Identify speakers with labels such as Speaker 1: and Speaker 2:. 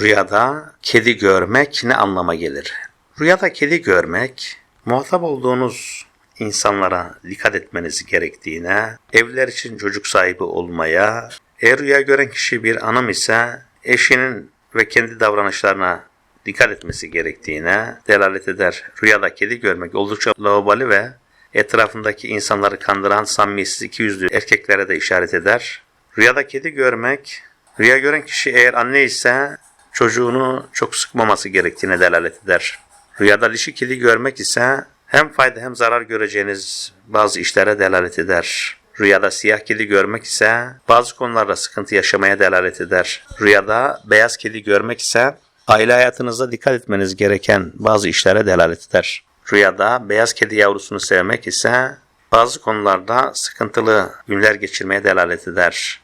Speaker 1: Rüyada kedi görmek ne anlama gelir? Rüyada kedi görmek, muhatap olduğunuz insanlara dikkat etmeniz gerektiğine, evler için çocuk sahibi olmaya, eğer rüya gören kişi bir hanım ise eşinin ve kendi davranışlarına dikkat etmesi gerektiğine delalet eder. Rüyada kedi görmek oldukça laubali ve etrafındaki insanları kandıran samimiyetsiz iki yüzlü erkeklere de işaret eder. Rüyada kedi görmek, rüya gören kişi eğer anne ise çocuğunu çok sıkmaması gerektiğine delalet eder. Rüyada dişi kedi görmek ise hem fayda hem zarar göreceğiniz bazı işlere delalet eder. Rüyada siyah kedi görmek ise bazı konularda sıkıntı yaşamaya delalet eder. Rüyada beyaz kedi görmek ise aile hayatınızda dikkat etmeniz gereken bazı işlere delalet eder. Rüyada beyaz kedi yavrusunu sevmek ise bazı konularda sıkıntılı günler geçirmeye delalet eder.